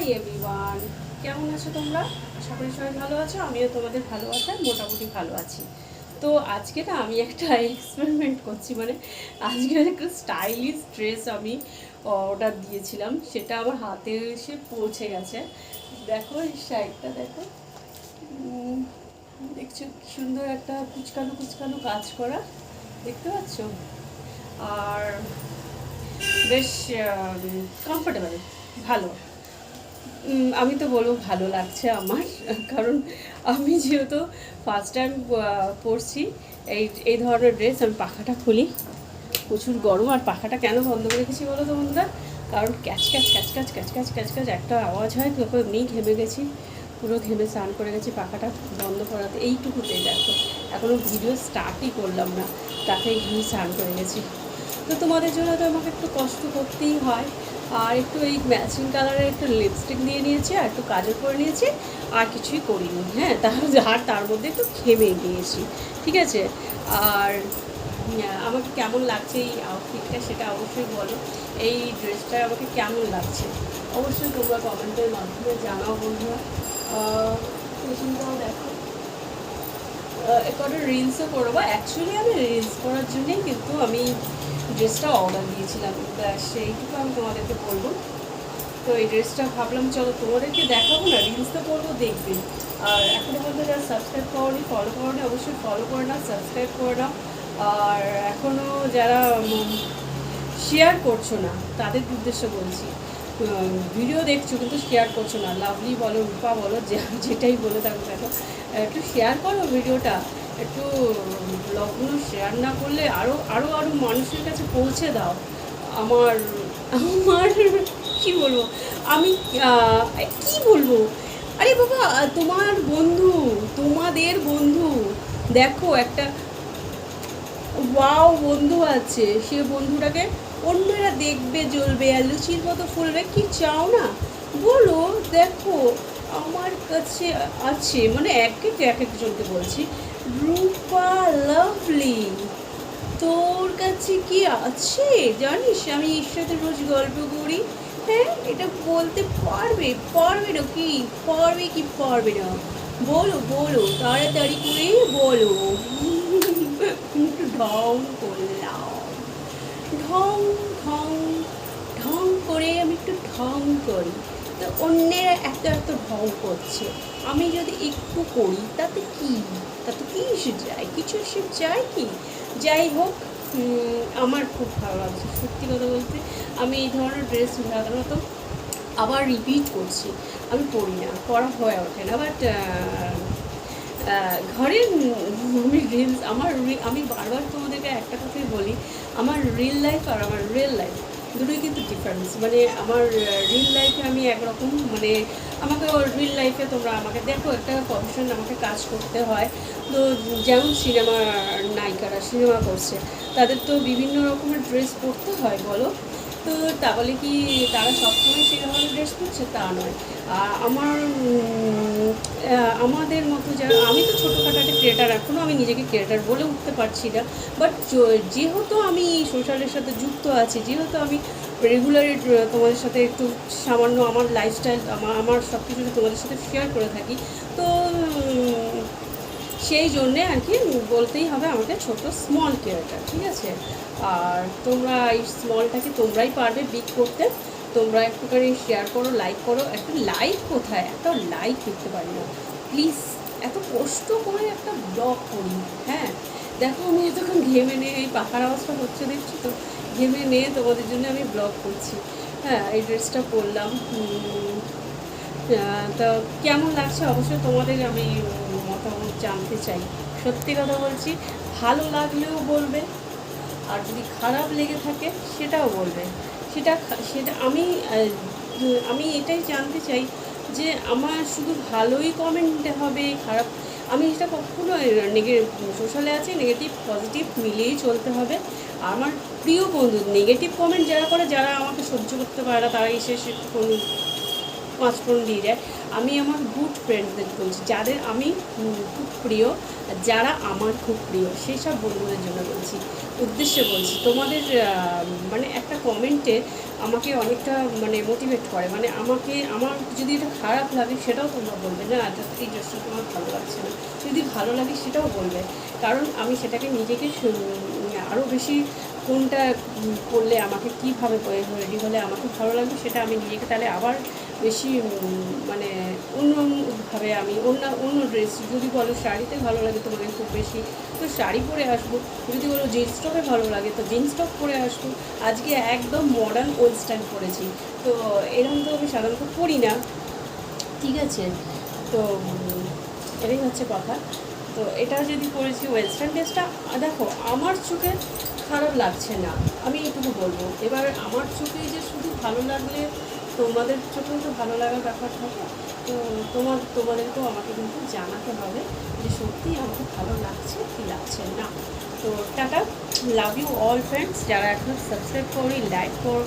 Hi everyone কেমন আছো তোমরা? আশা করি সবাই ভালো আছো, আমিও তোমাদের ভালো আছি মোটামুটি ভালো আছি। তো আজকে না আমি একটা এক্সপেরিমেন্ট করছি মানে আজকে একটা স্টাইলিশ ড্রেস আমি অর্ডার দিয়েছিলাম, সেটা আমার হাতে এসে পৌঁছে গেছে। দেখো এই শাড়িটা, দেখো। দেখছ সুন্দর একটা কুচকানো কুচকানো কাজ করা, দেখতে পাচ্ছ? আর বেশ কমফোর্টেবল ভালো। আমি তো বলব ভালো লাগছে আমার, কারণ আমি যেহেতু ফার্স্ট টাইম পরছি, এই এই ধরনের ড্রেস আমি পাখাটা খুলি। প্রচুর গরম, আর পাখাটা কেন বন্ধ করে রেখেছি বলো তো বন্ধুরা? কারণ catch catch catch catch catch catch catch catch, একটা আওয়াজ হয়, তো এমনি ঘেমে গেছি, পুরো ঘেমে স্নান করে গেছি, পাখাটা বন্ধ করাতে। এইটুকুতেই দেখো এখনও ভিডিও স্টার্টই করলাম না, তাতেই ঘেমে স্নান করে গেছি। তো তোমাদের জন্য তো আমাকে একটু কষ্ট করতেই হয় আর একটু এই ম্যাচিং কালারের একটু লিপস্টিক দিয়ে নিয়েছি, আর একটু কাজল করে নিয়েছি, আর কিছুই করিনি হ্যাঁ? তার আর তার মধ্যে একটু খেমে নিয়েছি ঠিক আছে? আর আমাকে কেমন লাগছে এই আউটফিটটা সেটা অবশ্যই বলো। এই ড্রেসটা আমাকে কেমন লাগছে? অবশ্যই তোমরা কমেন্টের মাধ্যমে জানাও বন্ধুরা। পেছনটাও দেখো। একটা রিলসও করব। অ্যাকচুয়ালি আমি রিলস করার জন্যেই কিন্তু আমি ড্রেসটা অর্ডার দিয়েছিলাম সেইটুকু আমি তোমাদেরকে বলব। তো এই ড্রেসটা ভাবলাম, চলো তোমাদেরকে দেখাবো না রিলস তো করব, দেখবে। আর এখনও পর্যন্ত যারা সাবস্ক্রাইব করনি ফলো করনি, অবশ্যই ফলো করে নাও সাবস্ক্রাইব করে নাও। আর এখনও যারা শেয়ার করছ না, তাদের উদ্দেশ্য বলছি ভিডিও দেখছ কিন্তু শেয়ার করছ না। লাভলি বলো, রূপা বলো যেটাই বলে থাকো দেখো একটু শেয়ার করো ভিডিওটা একটু ব্লগগুলো শেয়ার না করলে আরও আরও আরও মানুষের কাছে পৌঁছে দাও। আমার আমার, কি বলব? আমি কি বলব? আরে বাবা, তোমার বন্ধু, তোমাদের বন্ধু, দেখো একটা ওয়াও বন্ধু আছে। সে বন্ধুটাকে অন্যরা দেখবে, জ্বলবে, আর লুচির মতো ফুলবে, কি চাও না? বলো, দেখো আমার কাছে আছে মানে এক এক একজনকে বলছি। রূপা লাভলি, তোর কাছে কি আছে? জানিস, আমি সাথে রোজ গল্প করি। হ্যাঁ এটা বলতে পারবে? পারবে না কি? পারবে কি পারবে না? বলো বলো, তাড়াতাড়ি করে বলো। একটু ঢং করলাম। ঢং ঢং ঢং করে আমি একটু ঢং করি। তো অন্যেরা এত এত ঢং করছে। আমি যদি একটু করি, তাতে কি? তাতে কি এসে যায়? কিছু এসে যায় কি? যাই হোক আমার খুব ভালো লাগছে। সত্যি কথা বলতে, আমি এই ধরনের ড্রেস সাধারণত আবার রিপিট করছি। আমি পড়ি না পড়া হয়ে ওঠে না। বাট ঘরের আমি রিলস আমার আমি বারবার তোমাদেরকে একটা কথাই বলি, আমার রিল লাইফ আর আমার রিয়েল লাইফ দুটোই কিন্তু ডিফারেন্স মানে আমার রিল লাইফে আমি একরকম মানে আমাকে রিল লাইফে তোমরা আমাকে দেখো, একটা প্রফেশন আমাকে কাজ করতে হয়। তো যেমন সিনেমা নায়িকারা সিনেমা করছে, তাদের তো বিভিন্ন রকমের ড্রেস পরতে হয়, বলো? তো তাহলে কি তারা সবসময় সেই ধরনের ড্রেস পরছে তা নয়। আমার আমাদের মতো যারা, আমি তো ছোটোখাটো একটা ক্রিয়েটার এখনও আমি নিজেকে ক্রিয়েটার বলে উঠতে পারছি না। বাট যেহেতু আমি সোশ্যালের সাথে যুক্ত আছি, যেহেতু আমি রেগুলারই তোমাদের সাথে একটু সামান্য আমার লাইফস্টাইল আমার আমার সব কিছু তোমাদের সাথে শেয়ার করে থাকি, তো সেই জন্যে আর কি বলতেই হবে আমাকে ছোট স্মল ক্রিয়েটার ঠিক আছে? আর তোমরা এই স্মলটাকে তোমরাই পারবে বিগ করতে। তোমরা একটুখানি শেয়ার করো লাইক করো। একটা লাইক কোথায়? একটা লাইক করতে পারি না। প্লিজ এত কষ্ট করে একটা ব্লগ করি হ্যাঁ? দেখো, আমি এতক্ষণ ঘেমে নিয়ে এই পাখার আওয়াজটা হচ্ছে, দেখছি তো? ঘেমে নিয়ে তোমাদের জন্য আমি ব্লগ করছি। হ্যাঁ এই ড্রেসটা পরলাম তো কেমন লাগছে? অবশ্যই তোমাদের আমি জানতে চাই। সত্যি কথা বলছি, ভালো লাগলেও বলবে, আর যদি খারাপ লেগে থাকে সেটাও বলবে। সেটা সেটা আমি আমি এটাই জানতে চাই যে আমার শুধু ভালোই কমেন্ট হবে, খারাপ, আমি এটা কখনো সোশ্যালে আছে নেগেটিভ পজিটিভ মিলিয়েই চলতে হবে। আমার প্রিয় বন্ধু নেগেটিভ কমেন্ট যারা করে, যারা আমাকে সহ্য করতে পারে না, তারা এসে সে কোনো পাঁচফোড়ন দিয়ে যায় আমি আমার গুড ফ্রেন্ডদের বলছি, যাদের আমি খুব প্রিয় যারা আমার খুব প্রিয়, সেই সব বন্ধুদের জন্য বলছি। উদ্দেশ্যে বলছি, তোমাদের মানে একটা কমেন্টে আমাকে অনেকটা মানে মোটিভেট করে। মানে আমাকে, আমার যদি এটা খারাপ লাগে, সেটাও তোমরা বলবে না এটা এই ড্রেসটা তোমার ভালো লাগছে না। যদি ভালো লাগে, সেটাও বলবে। কারণ আমি সেটাকে নিজেকে আরও বেশি কোনটা করলে আমাকে কীভাবে রেডি হলে আমাকে ভালো লাগবে, সেটা আমি নিজেকে তাহলে আবার বেশি মানে অন্যভাবে আমি অন্য অন্য ড্রেস যদি বলো শাড়িতে ভালো লাগে তোমাকে খুব বেশি, তো শাড়ি পরে আসব। যদি বলো জিন্স টপে ভালো লাগে, তো জিন্স টপ পরে আসব। আজকে একদম মডার্ন স্টাইল পরেছি। তো এরকম তো আমি সাধারণত পরি না। ঠিক আছে? তো, এটাই হচ্ছে কথা। তো এটা যদি করেছি ওয়েস্টার্ন ড্রেসটা দেখো, আমার চোখে খারাপ লাগছে না। আমি এইটুকু বলব। এবার আমার চোখে যে শুধু ভালো লাগলে তোমাদের চোখেও তো ভালো লাগার ব্যাপার থাকে, তো তোমার, তোমাদেরকেও আমাকে কিন্তু জানাতে হবে যে সত্যি আমাকে ভালো লাগছে কি লাগছে না। তো tata love you all friends যারা এখন সাবস্ক্রাইব করনি লাইক কর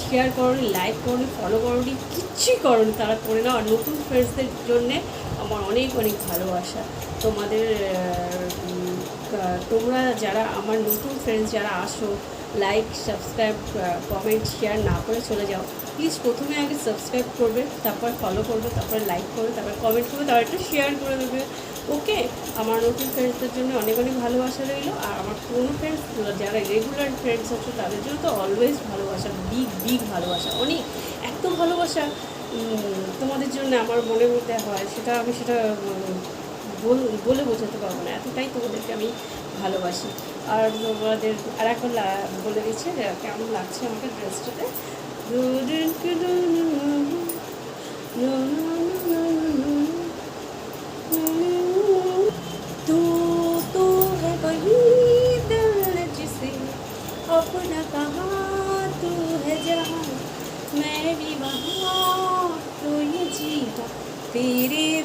শেয়ার করনি লাইক করনি ফলো করনি কিচ্ছুই করনি তারা করে নাও। আর নতুন ফ্রেন্ডসদের জন্যে আমার অনেক অনেক ভালোবাসা। তোমাদের তোমরা যারা আমার নতুন ফ্রেন্ডস যারা আসো লাইক সাবস্ক্রাইব কমেন্ট শেয়ার না করে চলে যাও। প্লিজ প্রথমে আগে সাবস্ক্রাইব করবে, তারপর ফলো করবে, তারপর লাইক করবে, তারপর কমেন্ট করবে, তারপর একটু শেয়ার করে দেবে। ওকে আমার নতুন ফ্রেন্ডসদের জন্য অনেক অনেক ভালোবাসা রইল। আর আমার পুরনো ফ্রেন্ডস যারা রেগুলার ফ্রেন্ডস আছে, তাদের জন্য তো অলওয়েজ ভালোবাসা বিগ বিগ ভালোবাসা। অনেক, এত ভালোবাসা তোমাদের জন্য আমার মনের মধ্যে হয়, সেটা আমি সেটা বলে বোঝাতে পারব না। এতটাই তোমাদেরকে আমি ভালোবাসি। আর তোমাদের, আর এখন বলে দিচ্ছে কেমন লাগছে আমাকে ড্রেসটাতে तू तो है वही दिल जिसे अपना कहा तू है जहाँ। मैं भी वहाँ तो तेरे